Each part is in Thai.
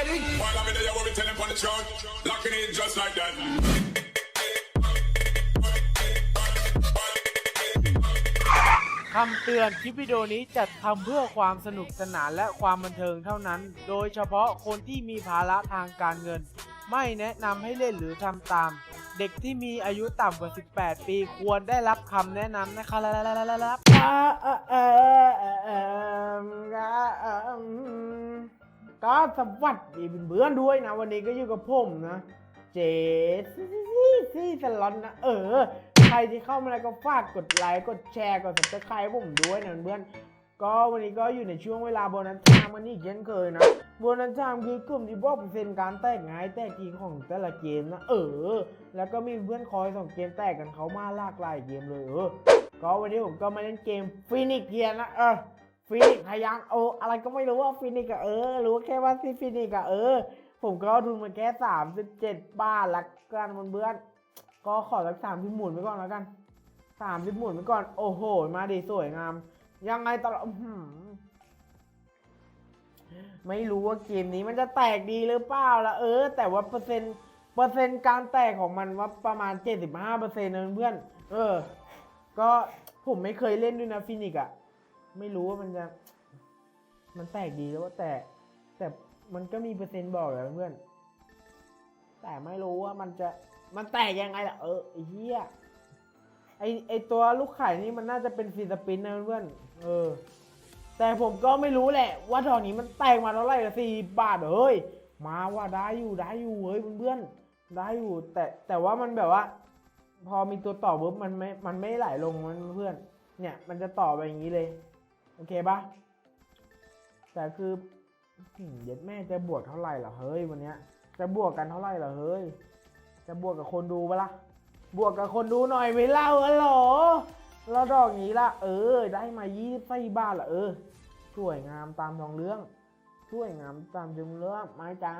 ready? While I'm in there, what we tell them on the chart. Locking in just like that. คำเตือน คลิปวิดีโอนี้จัดทำเพื่อความสนุกสนานและความบันเทิงเท่านั้น โดยเฉพาะคนที่มีภาระทางการเงิน ไม่แนะนำให้เล่นหรือทำตาม เด็กที่มีอายุต่ำกว่า 18 ปีควรได้รับคำแนะนำนะครับ ก็สวัสดีเพื่อนด้วยนะ วันนี้ก็อยู่กับผมนะ เจซี่ซี่สลอตนะ เออ ใครที่เข้ามาแล้วก็ฝากกดไลค์กดแชร์กด subscribe ผมด้วยนะเพื่อนก็วันนี้ก็อยู่ในช่วงเวลาโบนัสไทม์กันอีกเช่นเคยนะโบนัสไทม์คือกลุ่มที่บอกเปอร์เซ็นต์การแตกง่ายแตกจริงของแต่ละเกมนะ เออ แล้วก็มีเพื่อนคอยส่งเกมแตกกันเขามาลากหลายเกมเลยเออก็วันนี้ผมก็มาเล่นเกมฟินิกเกียนะเออ ฟินิกพยังโออะไรก็ไม่รู้ว่าฟินิกอะเออ รู้แค่ว่าซีฟินิกอะเออ ผมก็ทุนมาแค่สามสิบเจ็ดบาทละกันเพื่อนก็ขอสักสามสิบหมุนไปก่อนแล้วกันสามสิบหมุนไปก่อน โอ้โห มาดีสวยงาม ยังไงตลอดไม่รู้ว่าเกมนี้มันจะแตกดีหรือเปล่าละเออ แต่ว่าเปอร์เซ็นต์เปอร์เซ็นต์การแตกของมันว่าประมาณ75เปอร์เซ็นต์นะเพื่อน เออ ก็ผมไม่เคยเล่นด้วยนะฟินิกอะ ไม่รู้ว่ามันจะ มันแตกดีแล้วว่าแต่แต่มันก็มีเปอร์เซ็นต์บอกแหละเพื่อนแต่ไม่รู้ว่ามันจะมันแตกยังไงล่ะเออไอ้เหี้ยไอไอตัวลูกไข่นี่มันน่าจะเป็นฟีสปินนะเพื่อนเออ แต่ผมก็ไม่รู้แหละ ว่าดอกนี้มันแตกมาเท่าไหร่ละสี่บาทเฮ้ยมาว่าได้อยู่ได้อยู่เฮ้ยเพื่อนได้อยู่ แต่แต่ว่ามันแบบว่า พอมีตัวต่อปุ๊บมันไม่มันไม่ไหลลงมันเพื่อน เนี่ย มันจะต่อไปอย่างนี้เลย โอเคปะแต่คือเย็ดแม่จะบวกเท่าไหร่เหรอเฮ้ยวันเนี้ย จะบวกกันเท่าไหร่เหรอเฮ้ย จะบวกกับคนดูปะล่ะ บวกกับคนดูหน่อยไม่เล่าอะหรอแล้วดอกนี้ล่ะเออ ได้มายี่สิบสี่บาทละเออสวยงามตามทองเรื่องสวยงามตามทองเรื่องมาจ้า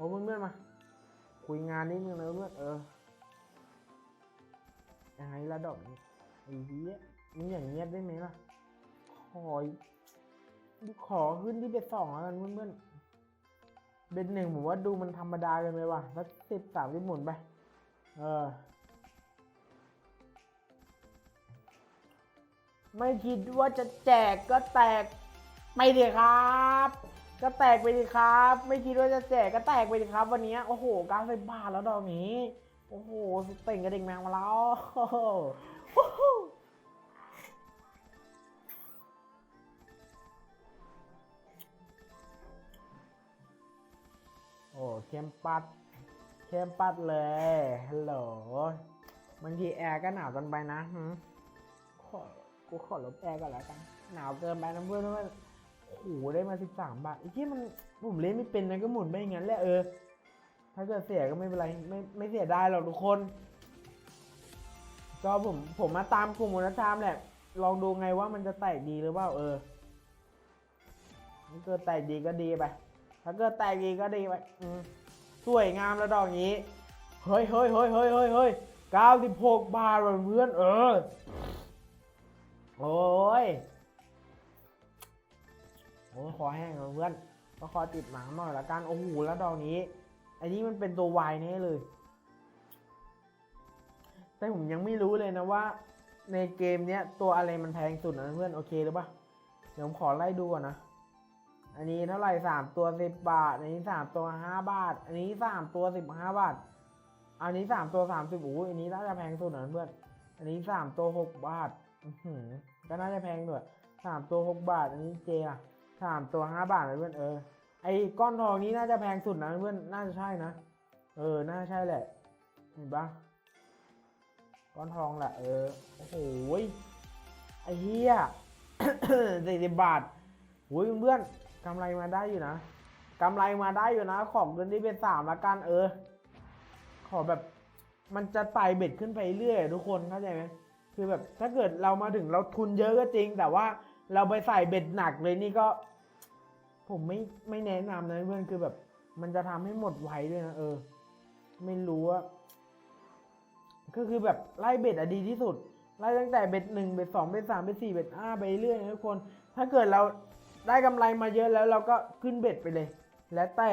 อ้เพื่อนๆมา คุยงานนิดนึงนะเพื่อนเออยังไงละดอกนี้ไอ้เหี้ยมึงอย่างเงียบได้ไหมล่ะขอขอขึ้นที่เบ็ดสองแล้วกันเพื่อนๆเบ็ดหนึ่งผมว่าดูมันธรรมดาเกันไปว่ะสักสิบสามสิบหมุนไป เออ ไม่คิดว่าจะแจกก็แตกไปเดียครับ ก็แตกไปดิครับ ไม่คิดว่าจะแจกก็แตกไปดิครับ วันนี้โอ้โหก้าสิบบาทแล้วดอกนี้ โอ้โหสเต่งกระดิ่งแมงมาแล้วโอ้โหโอ้เข้มปัดเข้มปัดเลยฮัลโหลบางทีแอร์ก็หนาวกันไปนะขอกูขอลบแอร์ก่อนแล้วกัน หนาวเกินไปนะเพื่อนเพื่อน โอ้โหได้มาสิบสามบาทไอ้ที่มันผมเล่นไม่เป็นนะก็หมุนไปอย่างนั้นแหละเออ ถ้าเกิดเสียก็ไม่เป็นไรไม่ไม่เสียได้หรอกทุกคน ก็ผมผมมาตามกลุ่มวัฒนธรรมแหละ ลองดูไงว่ามันจะแตกดีหรือเปล่าเออถ้าเกิดแตกดีก็ดีไป ถ้าเกิดแตกดีก็ดีไปอืมสวยงามแล้วดอกนี้ เฮ้ยเฮ้ยเฮ้ยเฮ้ยเฮ้ยเฮ้ยเก้าสิบหกบาทเพื่อนเออ โอ้ย โอ้ยคอแห้งเพื่อนก็คอติดหมาหน่อยละกันโอ้โหแล้วดอกนี้ อันนี้มันเป็นตัววายแน่เลย แต่ผมยังไม่รู้เลยนะว่า ในเกมเนี้ยตัวอะไรมันแพงสุดนะเพื่อนโอเคหรือปะเดี๋ยวผมขอไล่ดูก่อนนะอันนี้เท่าไหร่สามตัวสิบบาท อันนี้สามตัวห้าบาท อันนี้สามตัวสิบห้าบาท อันนี้สามตัวสามสิบโอ้อันนี้น่าจะแพงสุดนะเพื่อน อันนี้สามตัวหกบาท อือหือก็น่าจะแพงด้วยสามตัวหกบาท อันนี้เจอะ สามตัวห้าบาทนะเพื่อนเออ ไอ้ก้อนทองนี้น่าจะแพงสุดนะเพื่อนน่าจะใช่นะ เออ น่าใช่แหละ เห็นปะก้อนทองแหละเออ โอ้โหไอ้เหี้ยสี่สิบบาทโอ้ยเพื่อนกำไรมาได้อยู่นะกำไรมาได้อยู่นะ ขอบเงินที่เป็นสามละกัน เออ ขอแบบมันจะไต่เบ็ดขึ้นไปเรื่อยทุกคนเข้าใจไหมคือแบบถ้าเกิดเรามาถึงเราทุนเยอะก็จริงแต่ว่า เราไปใส่เบ็ดหนักเลยนี่ก็ ผมไม่ไม่แนะนำนะเพื่อนคือแบบ มันจะทำให้หมดไวด้วยนะเออ ไม่รู้ว่าก็คือแบบไล่เบ็ดอะดีที่สุด ไล่ตั้งแต่เบ็ดหนึ่งเบ็ดสองเบ็ดสามเบ็ดสี่เบ็ดห้าไปเรื่อยนะทุกคน ถ้าเกิดเราได้กำไรมาเยอะแล้วเราก็ขึ้นเบ็ดไปเลย แล้วแต่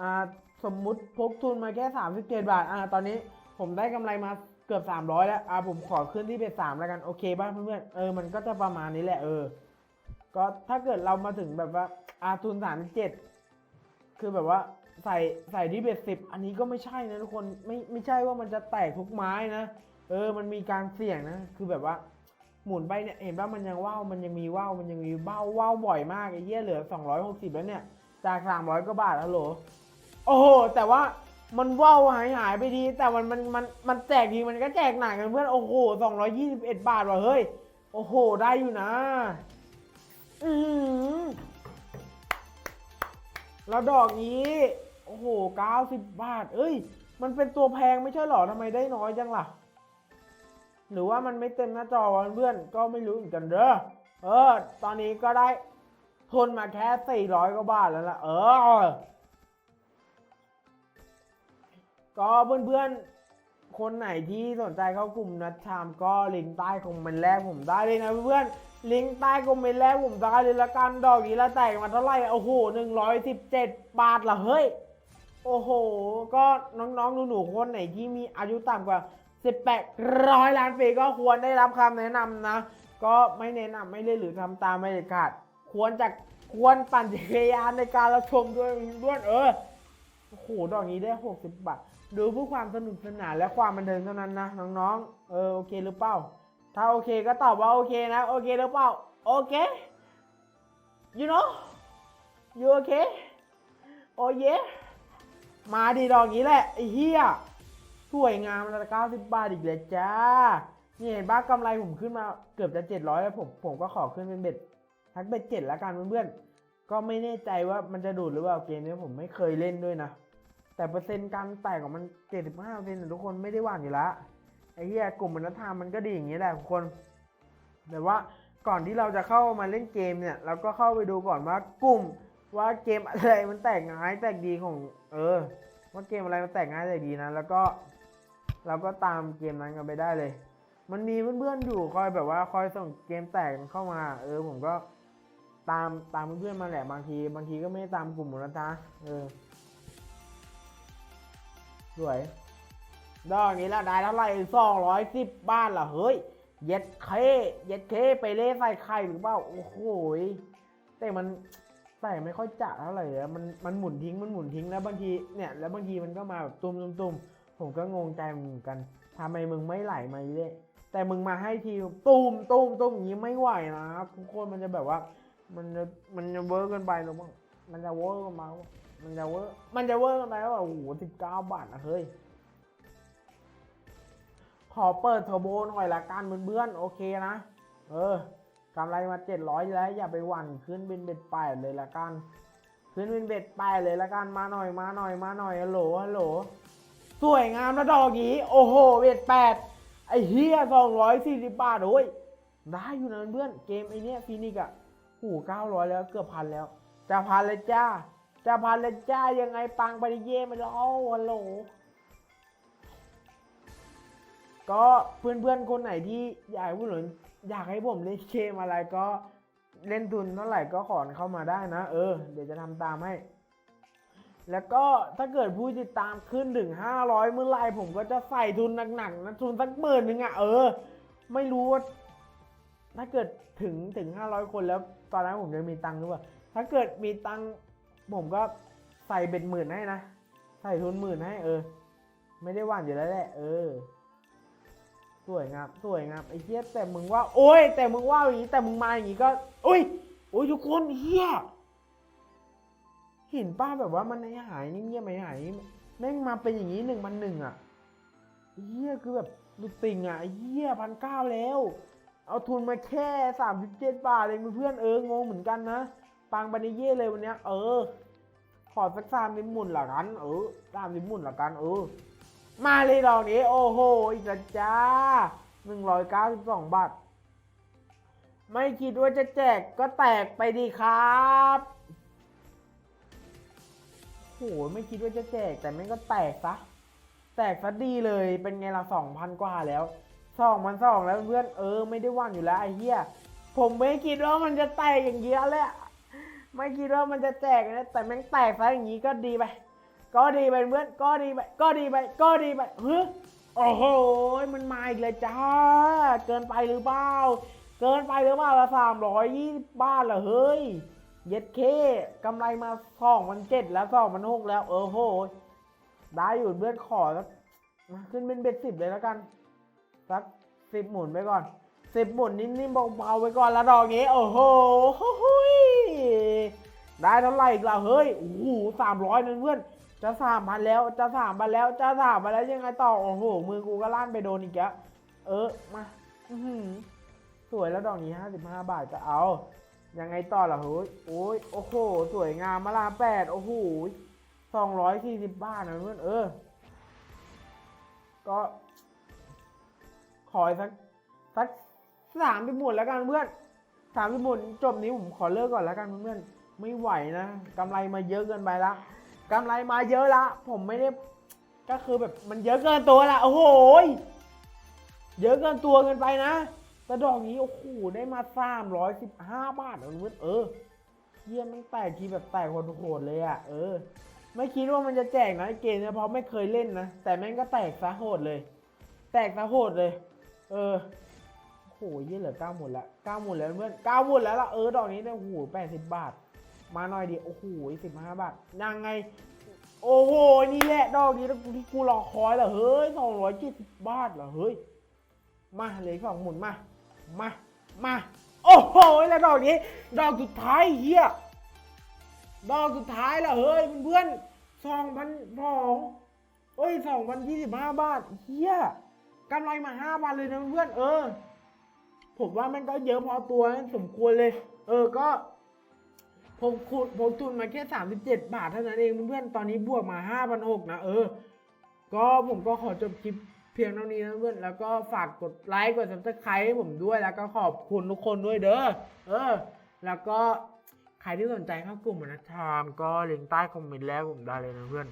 อ่าสมมุติพกทุนมาแค่สามสิบเจ็ดบาทอ่าตอนนี้ผมได้กำไรมา เกือบสามร้อยแล้วอ่าผมขอขึ้นที่เบ็ดสามแล้วกันโอเคป่ะเพื่อนๆเออมันก็จะประมาณนี้แหละเออ ก็ถ้าเกิดเรามาถึงแบบว่าอาทุนสามเจ็ดคือแบบว่าใส่ใส่ที่เบ็ดสิบอันนี้ก็ไม่ใช่นะทุกคนไม่ไม่ใช่ว่ามันจะแตกทุกไม้นะ เออมันมีการเสี่ยงนะ คือแบบว่า หมุนไปเนี่ยเห็นว่ามันยังว่าวมันยังมีว่าวมันยังมีเบ้าว่าวบ่อยมากไอ้เหี้ยเหลือ 260 แล้วเนี่ย จาก 300กว่าบาทฮัลโหลโอ้โหแต่ว่า มันว่าวหายหายไปดี แต่มันมันมันมันแจกทีมันก็แจกหนักกันเพื่อนโอ้โห221บาทว่ะเฮ้ย โอ้โห ได้อยู่นะ อือหือแล้วดอกนี้ โอ้โห90บาท เอ้ย มันเป็นตัวแพงไม่ใช่หรอทำไมได้น้อยจังล่ะ หรือว่ามันไม่เต็มหน้าจอวะเพื่อนก็ไม่รู้เหมือนกันเด้อเออ ตอนนี้ก็ได้ทุนมาแค่400กว่าบาทแล้วล่ะ เออ ก็เพื่อนๆ คนไหนที่สนใจเข้ากลุ่มนัดชามก็ลิงก์ใต้คอมเมนต์แรกผมได้เลยนะเพื่อนๆลิงก์ใต้คอมเมนต์แรกผมได้เลยละกันดอกนี้ล้วแตกมาเท่าไหร่โอ้โห117บาทละเฮ้ยโอ้โห ก็น้องๆหนูๆคนไหนที่มีอายุต่ำกว่า 18ร้อยล้านปีก็ควรได้รับคำแนะนำนะ ก็ไม่แนะนำไม่เล่นหรือทำตามไม่เด็ดขาด ควรจะควรปั่นจักรยานในการรับชมด้วยด้วยเออ โอ้โห ดอกนี้ได้ 60 บาท ดูเพื่อความสนุกสนานและความบันเทิงเท่านั้นนะน้องๆ เออโอเคหรือเปล่า ถ้าโอเคก็ตอบว่าโอเคนะโอเคหรือเปล่าโอเค you know you okay โอ้เยมาดีดอกนี้แหละไอ้เหี้ยสวยงามแล้วเก้าสิบบาทอีกเลยจ้า นี่เห็นบ้ากำไรผมขึ้นมาเกือบจะเจ็ดร้อยแล้วผมผมก็ขอขึ้นเป็นเบ็ดทักเบ็ดเจ็ดแล้วกันเพื่อนๆก็ไม่แน่ใจว่ามันจะดูดหรือเปล่าเกมนี้ผมไม่เคยเล่นด้วยนะ แต่เปอร์เซ็นต์การแตกของมันเจ็ดสิบห้าเปอร์เซ็นทุกคนไม่ได้หวานอยู่แล้วไอ้เหี้ยกลุ่มมันธรรมมันก็ดีอย่างนี้แหละทุกคน แต่ว่าก่อนที่เราจะเข้ามาเล่นเกมเนี่ยเราก็เข้าไปดูก่อนว่ากลุ่มว่าเกมอะไรมันแตกง่ายแตกดีของ เออ ว่าเกมอะไรมันแตกง่ายแตกดีนะ แล้วก็เราก็ตามเกมนั้นกันไปได้เลย มันมีเพื่อนๆอยู่คอยแบบว่าคอยส่งเกมแตกเข้ามา เออผมก็ตามตามเพื่อนๆมาแหละบางที บางทีก็ไม่ตามกลุ่มหมดนะจ๊ะเออ สวยดอกนี้และได้เท่าไหร่สองร้อยสิบบ้าทล่ะเฮ้ย เย็ดเคเย็ดเคไปเล่ใส่ไข่หรือเปล่า โอ้โหยแต่มันใส่ไม่ค่อยจะเท่าไหร่แล้วมันมันหมุนทิ้งมันหมุนทิ้งแล้วบางทีเนี่ยแล้วบางทีมันก็มาแบบตุมตุมตุมผมก็งงใจเหมือนกันทำไมมึงไม่ไหลมาเรื่อยแต่มึงมาให้ทีตูมตูมตูมอย่างนี้ไม่ไหวนะครับทุกคนมันจะแบบว่า มันจะมันจะเวิร์กเกันไปหรือเปล่ามันจะเวิร์กกันมา มันจะเวิร์มันจะเวิร์กันไปแล้วาโอ้โหสิบเก้าบาทนะเฮ้ย ขอเปิดเทอร์โบหน่อยละกันเพื่อนๆโอเคนะ เออกำไรมาเจ็ดร้อยแล้วอย่าไปหวั่นขึ้นเป็นเบ็ดแปดเลยละกัน ขึ้นเป็นเบ็ดแปดเลยละกันมาหน่อยมาหน่อยมาหน่อยฮัลโหลฮัลโหลสวยงามนะดอกนี้โอ้โหเบ็ดแปดไอ้เฮียสองร้อยสี่สิบบาทโอ้ยได้อยู่นะเพื่อนเกมไอเนี้ยฟีนิกอะหูเก้าร้อยแล้วเกือบพันแล้วจะพันเลยจ้า จะพันเลจ้ายังไงปังไปดิเย่มาแล้วฮัลโหลก็เพื่อนๆคนไหนที่อยากให้ผมอยากให้ผมเล่นเกมอะไรก็เล่นทุนเท่าไหร่ก็ขอนเข้ามาได้นะ เออ เดี๋ยวจะทำตามให้ แล้วก็ถ้าเกิดผู้ติดตามขึ้นถึง 500 เมื่อไรผมก็จะใส่ทุนหนักๆนะทุนสักหมื่นหนึ่งอะเออ ไม่รู้ว่าถ้าเกิดถึงถึง 500 คนแล้วตอนนั้นผมจะมีตังค์หรือเปล่าถ้าเกิดมีตังค์ ผมก็ใส่เบ็ดหมื่นให้นะ ใส่ทุนหมื่นให้เออ ไม่ได้หว่านอยู่แล้วแหละเออ สวยงามสวยงามไอ้เหี้ยแต่มึงว่า โอ้ย แต่มึงว่าอย่างนี้แต่มึงมาอย่างนี้ก็โอ้ยโอ้ยทุกคนเฮียเห็นป้าแบบว่ามันหายเงียบไม่หายแม่งมาเป็นอย่างนี้หนึ่งพันหนึ่งอะเฮียคือแบบดุติงอะเฮียพันเก้าแล้ว เอาทุนมาแค่สามสิบเจ็ดบาทเองเพื่อนเอองงเหมือนกันนะ ปังบันเย่เลยวันเนี้ยเออ ขอสักสามสิบหมุนละกัน เออสามสิบหมุนละกัน เออ มาเลยดอกนี้ โอ้โห อีกแล้วจ้าหนึ่งร้อยเก้าสิบสองบาท ไม่คิดว่าจะแจกก็แตกไปดีครับโหไม่คิดว่าจะแจกแต่ไม่งก็แตกซะ แตกซะดีเลยเป็นไงละสองพันกว่าแล้วสองมันสองแล้วเพื่อนเออไม่ได้ว่านอยู่แล้วไอ้เหี้ยผมไม่คิดว่ามันจะแตกอย่างเงี้ยแหละ ไม่คิดว่ามันจะแตกนะแต่แม่งแตกซะอย่างงี้ก็ดีไป ก็ดีไปเพื่อนก็ดีไปก็ดีไปก็ดีไปเฮ้ยโอ้โหมันมาอีกเลยจ้า เกินไปหรือเปล่าเกินไปหรือเปล่าละสามร้อยยี่บ้านเหรอเฮ้ยเย็ดเคกำไรมาสองมันเจ็ดแล้วสองมันหกแล้ว เออโหได้อยู่เพื่อนขอสักขึ้นเป็นเบ็ดสิบเลยแล้วกันสักสิบหมุนไปก่อน สิบหมุนนิ่มๆเบาๆไปก่อนล้วดอกนี้ โอ้โหได้เท่าไหร่อีกล่ะเฮ้ยโอ้โหสามร้อยนึงเพื่อนจะสามพันแล้วจะสามพันแล้วจะสามพันแล้วยังไงต่อโอ้โหมือกูก็ลั่นไปโดนอีกแล้วเออมาอืสวยแล้วดอกนี้ห้าสิบห้าบาทจะเอา ยังไงต่อล่ะเฮ้ยโอ้ยโอ้โห สวยงามมาลาแปดโอ้โหสองร้อยสี่สิบบาทนะเพื่อนเออ ก็ ขอสักสัก สามไปหมุนแล้วกันเพื่อนสามไปหมุนจบนี้ผมขอเลิกก่อนแล้วกันเพื่อนไม่ไหวนะกำไรมาเยอะเกินไปละกำไรมาเยอะละ ผมไม่ได้ก็คือแบบมันเยอะเกินตัวละโอ้โหเยอะเกินตัวเกินไปนะแต่ดอกนี้โอ้โหได้มาสามร้อยสิบห้าบาทเพื่อนเออเยี่ยมมันแตกทีแบบแตกโหดเลยอะเออ ไม่คิดว่ามันจะแจกนะเกมเนี่ยเพราะไม่เคยเล่นนะแต่แม่งก็แตกซะโหดเลย แตกซะโหดเลย เออ โอ้โหยี่เหลือเก้าหมุนละเก้าหมุนแล้วเพื่อนเก้าหมุนแล้วละเออดอกนี้เนี่ยโอ้โหแปดสิบบาท มาหน่อยดิโอ้โหสิบห้าบาทยังไง โอ้โหนี่แหละดอกนี้ที่กูรอคอยเหรอเฮ้ยสองร้อยเจ็ดสิบบาทเหรอเฮ้ยมาเลยสองหมุนมามามาโอ้โหแล้วดอกนี้ ดอกสุดท้ายเฮียดอกสุดท้ายละเฮ้ยเพื่อนสองพันสองเอ้ยสองพันยี่สิบห้าบาทเฮียกำไรมาห้าพันเลยนะเพื่อนเออ ผมว่ามันก็เยอะพอตัวนะสมควรเลย เออก็ผมขุดผมทุนมาแค่สามสิบเจ็ดบาทเท่านั้นเองเพื่อนๆตอนนี้บวกมาห้าพันหกนะเออ ก็ผมก็ขอจบคลิปเพียงเท่านี้นะเพื่อนแล้วก็ฝากกดไลค์กดซับสไครต์ให้ผมด้วยแล้วก็ขอบคุณทุกคนด้วยเด้อเออ แล้วก็ใครที่สนใจเข้ากลุ่มอนัทามก็ลิงก์ใต้คอมเมนต์แล้วผมได้เลยนะเพื่อน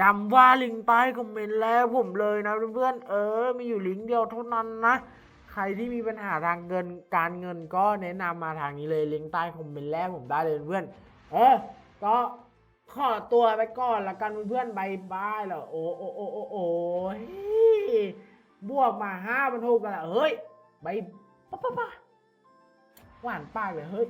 ย้ำว่าลิงก์ใต้คอมเมนต์แล้วผมเลยนะเพื่อนเออ มีอยู่ลิงก์เดียวเท่านั้นนะ ใครที่มีปัญหาทางเงินการเงินก็แนะนำมาทางนี้เลยลิงก์ใต้คอมเมนต์แรกผมได้เลยเพื่อน เออ ก็ขอตัวไปก่อนละกันเพื่อนๆบายบายแล้วโอ้โอ้โอ้โอ้โอ้บวกมาห้าพันหกกันละเฮ้ยบายป๊ะป๊ะป๊ะหวานปากเลยเฮ้ย